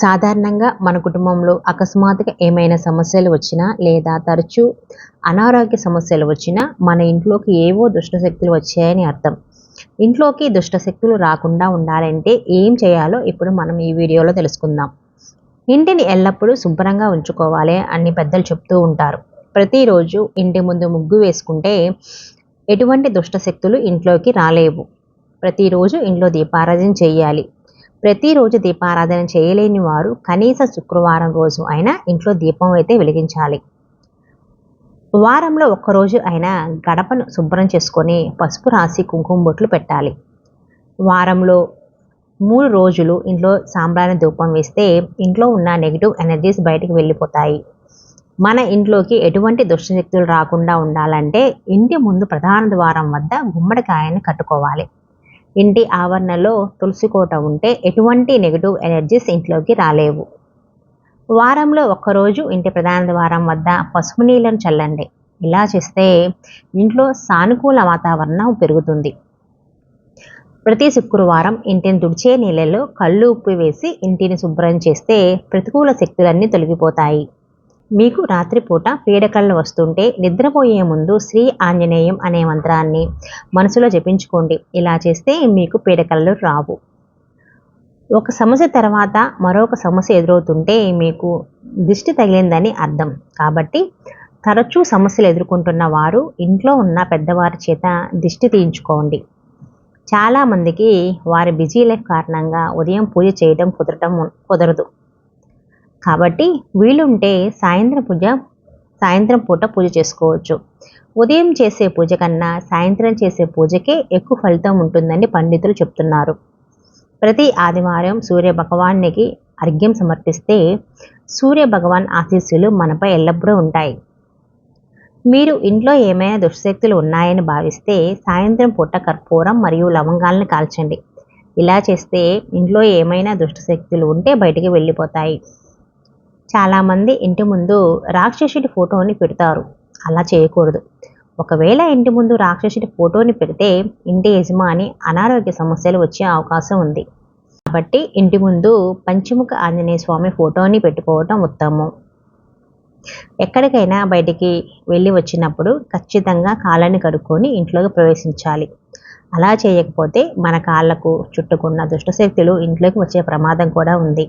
సాధారణంగా మన కుటుంబంలో అకస్మాత్తుగా ఏమైనా సమస్యలు వచ్చినా లేదా తరచూ అనారోగ్య సమస్యలు వచ్చినా మన ఇంట్లోకి ఏవో దుష్టశక్తులు వచ్చాయని అర్థం. ఇంట్లోకి దుష్టశక్తులు రాకుండా ఉండాలంటే ఏం చేయాలో ఇప్పుడు మనం ఈ వీడియోలో తెలుసుకుందాం. ఇంటిని ఎల్లప్పుడూ శుభ్రంగా ఉంచుకోవాలి అని పెద్దలు చెప్తూ ఉంటారు. ప్రతిరోజు ఇంటి ముందు ముగ్గు వేసుకుంటే ఎటువంటి దుష్టశక్తులు ఇంట్లోకి రాలేవు. ప్రతిరోజు ఇంట్లో దీపారాధన చేయాలి. ప్రతిరోజు దీపారాధన చేయలేని వారు కనీస శుక్రవారం రోజు అయినా ఇంట్లో దీపం అయితే వెలిగించాలి. వారంలో ఒక్కరోజు అయినా గడపను శుభ్రం చేసుకొని పసుపు రాసి కుంకుమ బొట్లు పెట్టాలి. వారంలో మూడు రోజులు ఇంట్లో సాంబ్రాణి ధూపం వేస్తే ఇంట్లో ఉన్న నెగిటివ్ ఎనర్జీస్ బయటికి వెళ్ళిపోతాయి. మన ఇంట్లోకి ఎటువంటి దుష్టశక్తులు రాకుండా ఉండాలంటే ఇంటి ముందు ప్రధాన ద్వారం వద్ద గుమ్మడికాయని కట్టుకోవాలి. ఇంటి ఆవరణలో తులసి కోట ఉంటే ఎటువంటి నెగిటివ్ ఎనర్జీస్ ఇంట్లోకి రాలేవు. వారంలో ఒక్కరోజు ఇంటి ప్రధాన ద్వారం వద్ద పసుపు నీళ్ళను చల్లండి. ఇలా చేస్తే ఇంట్లో సానుకూల వాతావరణం పెరుగుతుంది. ప్రతి శుక్రవారం ఇంటిని తుడిచే నీళ్ళలో కళ్ళు ఉప్పు వేసి ఇంటిని శుభ్రం చేస్తే ప్రతికూల శక్తులన్నీ తొలగిపోతాయి. మీకు రాత్రిపూట పీడకళ్ళు వస్తుంటే నిద్రపోయే ముందు శ్రీ ఆంజనేయం అనే మంత్రాన్ని మనసులో జపించుకోండి. ఇలా చేస్తే మీకు పీడకళ్ళు రావు. ఒక సమస్య తర్వాత మరొక సమస్య ఎదురవుతుంటే మీకు దిష్టి తగిలిందని అర్థం. కాబట్టి తరచూ సమస్యలు ఎదుర్కొంటున్న వారు ఇంట్లో ఉన్న పెద్దవారి చేత దిష్టి తీయించుకోండి. చాలామందికి వారి బిజీ లైఫ్ కారణంగా ఉదయం పూజ చేయడం కుదరటం కుదరదు. కాబట్టి వీలుంటే సాయంత్రం పూజ సాయంత్రం పూట పూజ చేసుకోవచ్చు. ఉదయం చేసే పూజ కన్నా సాయంత్రం చేసే పూజకే ఎక్కువ ఫలితం ఉంటుందని పండితులు చెప్తున్నారు. ప్రతి ఆదివారం సూర్య భగవానికి అర్ఘ్యం సమర్పిస్తే సూర్య భగవాన్ ఆశీస్సులు మనపై ఎల్లప్పుడూ ఉంటాయి. మీరు ఇంట్లో ఏమైనా దుష్టశక్తులు ఉన్నాయని భావిస్తే సాయంత్రం పూట కర్పూరం మరియు లవంగాలను కాల్చండి. ఇలా చేస్తే ఇంట్లో ఏమైనా దుష్టశక్తులు ఉంటే బయటికి వెళ్ళిపోతాయి. చాలామంది ఇంటి ముందు రాక్షసుడి ఫోటోని పెడతారు. అలా చేయకూడదు. ఒకవేళ ఇంటి ముందు రాక్షసుడి ఫోటోని పెడితే ఇంటి యజమాని అనారోగ్య సమస్యలు వచ్చే అవకాశం ఉంది. కాబట్టి ఇంటి ముందు పంచముఖ ఆంజనేయ స్వామి ఫోటోని పెట్టుకోవటం ఉత్తమం. ఎక్కడికైనా బయటికి వెళ్ళి వచ్చినప్పుడు ఖచ్చితంగా కాళ్ళని కడుక్కొని ఇంట్లోకి ప్రవేశించాలి. అలా చేయకపోతే మన కాళ్ళకు చుట్టుకున్న దుష్టశక్తులు ఇంట్లోకి వచ్చే ప్రమాదం కూడా ఉంది.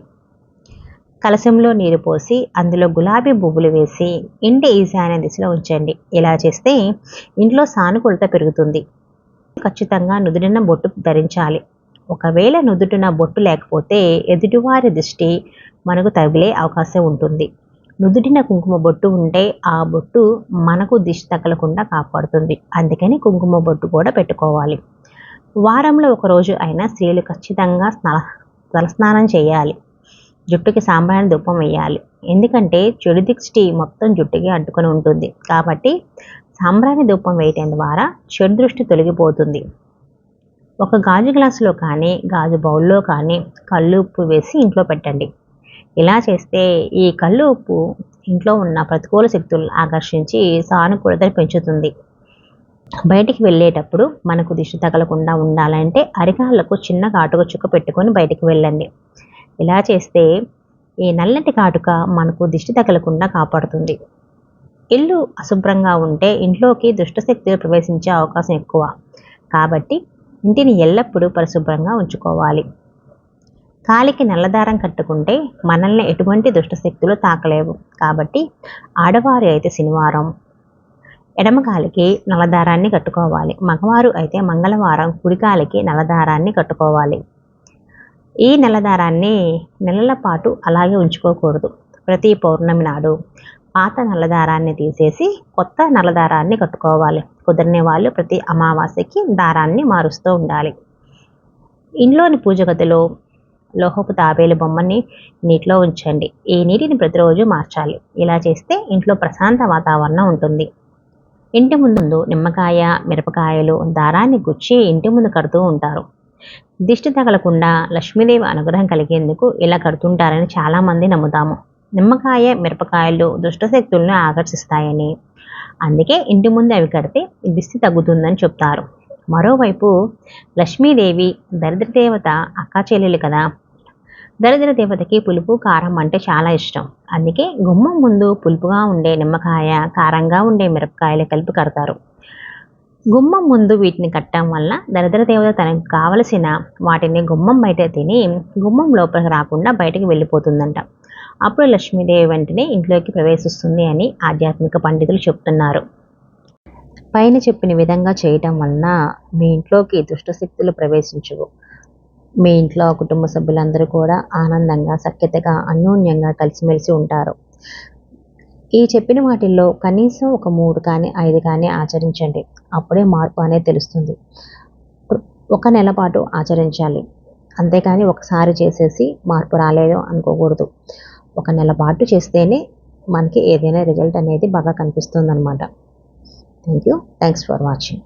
కలశంలో నీరు పోసి అందులో గులాబీ పువ్వులు వేసి ఇంటి ఈశాన్య దిశలో ఉంచండి. ఇలా చేస్తే ఇంట్లో సానుకూలత పెరుగుతుంది. ఖచ్చితంగా నుదుటిన బొట్టు ధరించాలి. ఒకవేళ నుదుటిన బొట్టు లేకపోతే ఎదుటివారి దృష్టి మనకు తగిలే అవకాశం ఉంటుంది. నుదుటిన కుంకుమ బొట్టు ఉంటే ఆ బొట్టు మనకు దిష్టి తగలకుండా కాపాడుతుంది. అందుకని కుంకుమ బొట్టు కూడా పెట్టుకోవాలి. వారంలో ఒకరోజు అయినా స్త్రీలు ఖచ్చితంగా స్నాన తలస్నానం చేయాలి. జుట్టుకి సాంబ్రాణి ధూపం వేయాలి. ఎందుకంటే చెడు దిష్టి మొత్తం జుట్టుకి అంటుకొని ఉంటుంది. కాబట్టి సాంబ్రాణి ధూపం వేయటం ద్వారా చెడు దృష్టి తొలగిపోతుంది. ఒక గాజు గ్లాసులో కానీ గాజు బౌల్లో కానీ కళ్ళు ఉప్పు వేసి ఇంట్లో పెట్టండి. ఇలా చేస్తే ఈ కళ్ళు ఉప్పు ఇంట్లో ఉన్న ప్రతికూల శక్తులను ఆకర్షించి సానుకూలతను పెంచుతుంది. బయటికి వెళ్ళేటప్పుడు మనకు దిష్టి తగలకుండా ఉండాలంటే అరికాళ్ళకు చిన్న కాటుక చుక్క పెట్టుకొని బయటికి వెళ్ళండి. ఇలా చేస్తే ఈ నల్లటి కాటుక మనకు దిష్టి తగలకుండా కాపాడుతుంది. ఇల్లు అశుభ్రంగా ఉంటే ఇంట్లోకి దుష్టశక్తులు ప్రవేశించే అవకాశం ఎక్కువ. కాబట్టి ఇంటిని ఎల్లప్పుడూ పరిశుభ్రంగా ఉంచుకోవాలి. కాలికి నల్లదారం కట్టుకుంటే మనల్ని ఎటువంటి దుష్టశక్తులు తాకలేవు. కాబట్టి ఆడవారు అయితే శనివారం ఎడమకాలికి నల్లదారాన్ని కట్టుకోవాలి. మగవారు అయితే మంగళవారం కుడికాలికి నల్లదారాన్ని కట్టుకోవాలి. ఈ నెలదారాన్ని నెలల పాటు అలాగే ఉంచుకోకూడదు. ప్రతి పౌర్ణమి నాడు పాత నల్లదారాన్ని తీసేసి కొత్త నల్లదారాన్ని కట్టుకోవాలి. కుదిరిన వాళ్ళు ప్రతి అమావాస్యకి దారాన్ని మారుస్తూ ఉండాలి. ఇంట్లోని పూజ గదిలో లోహపు తాబేలు బొమ్మని నీటిలో ఉంచండి. ఈ నీటిని ప్రతిరోజు మార్చాలి. ఇలా చేస్తే ఇంట్లో ప్రశాంత వాతావరణం ఉంటుంది. ఇంటి ముందు నిమ్మకాయ మిరపకాయలు దారాన్ని గుచ్చి ఇంటి ముందు కడుతూ ఉంటారు. దిష్టి తగలకుండా లక్ష్మీదేవి అనుగ్రహం కలిగేందుకు ఇలా కడుతుంటారని చాలామంది నమ్ముతాము. నిమ్మకాయ మిరపకాయలు దుష్టశక్తులను ఆకర్షిస్తాయని. అందుకే ఇంటి ముందు అవి కడితే దిష్టి తగ్గుతుందని చెప్తారు. మరోవైపు లక్ష్మీదేవి దరిద్రదేవత అక్కా చెల్లెలు కదా. దరిద్ర దేవతకి పులుపు కారం అంటే చాలా ఇష్టం. అందుకే గుమ్మం ముందు పులుపుగా ఉండే నిమ్మకాయ కారంగా ఉండే మిరపకాయలు కలిపి కడతారు. గుమ్మం ముందు వీటిని కట్టడం వల్ల దరిద్ర దేవత తనకు కావలసిన వాటిని గుమ్మం బయట తిని గుమ్మం లోపలికి రాకుండా బయటకు వెళ్ళిపోతుందంట. అప్పుడు లక్ష్మీదేవి వెంటనే ఇంట్లోకి ప్రవేశిస్తుంది అని ఆధ్యాత్మిక పండితులు చెప్తున్నారు. పైన చెప్పిన విధంగా చేయటం వలన మీ ఇంట్లోకి దుష్టశక్తులు ప్రవేశించవు. మీ ఇంట్లో కుటుంబ సభ్యులందరూ కూడా ఆనందంగా సఖ్యతగా అన్యోన్యంగా కలిసిమెలిసి ఉంటారు. ఈ చెప్పిన వాటిల్లో కనీసం ఒక మూడు కానీ ఐదు కానీ ఆచరించండి. అప్పుడే మార్పు అనేది తెలుస్తుంది. ఒక నెల పాటు ఆచరించాలి. అంతేకాని ఒకసారి చేసేసి మార్పు రాలేదు అనుకోకూడదు. ఒక నెల పాటు చేస్తేనే మనకి ఏదైనా రిజల్ట్ అనేది బాగా కనిపిస్తుంది అనమాట thank you thanks for watching.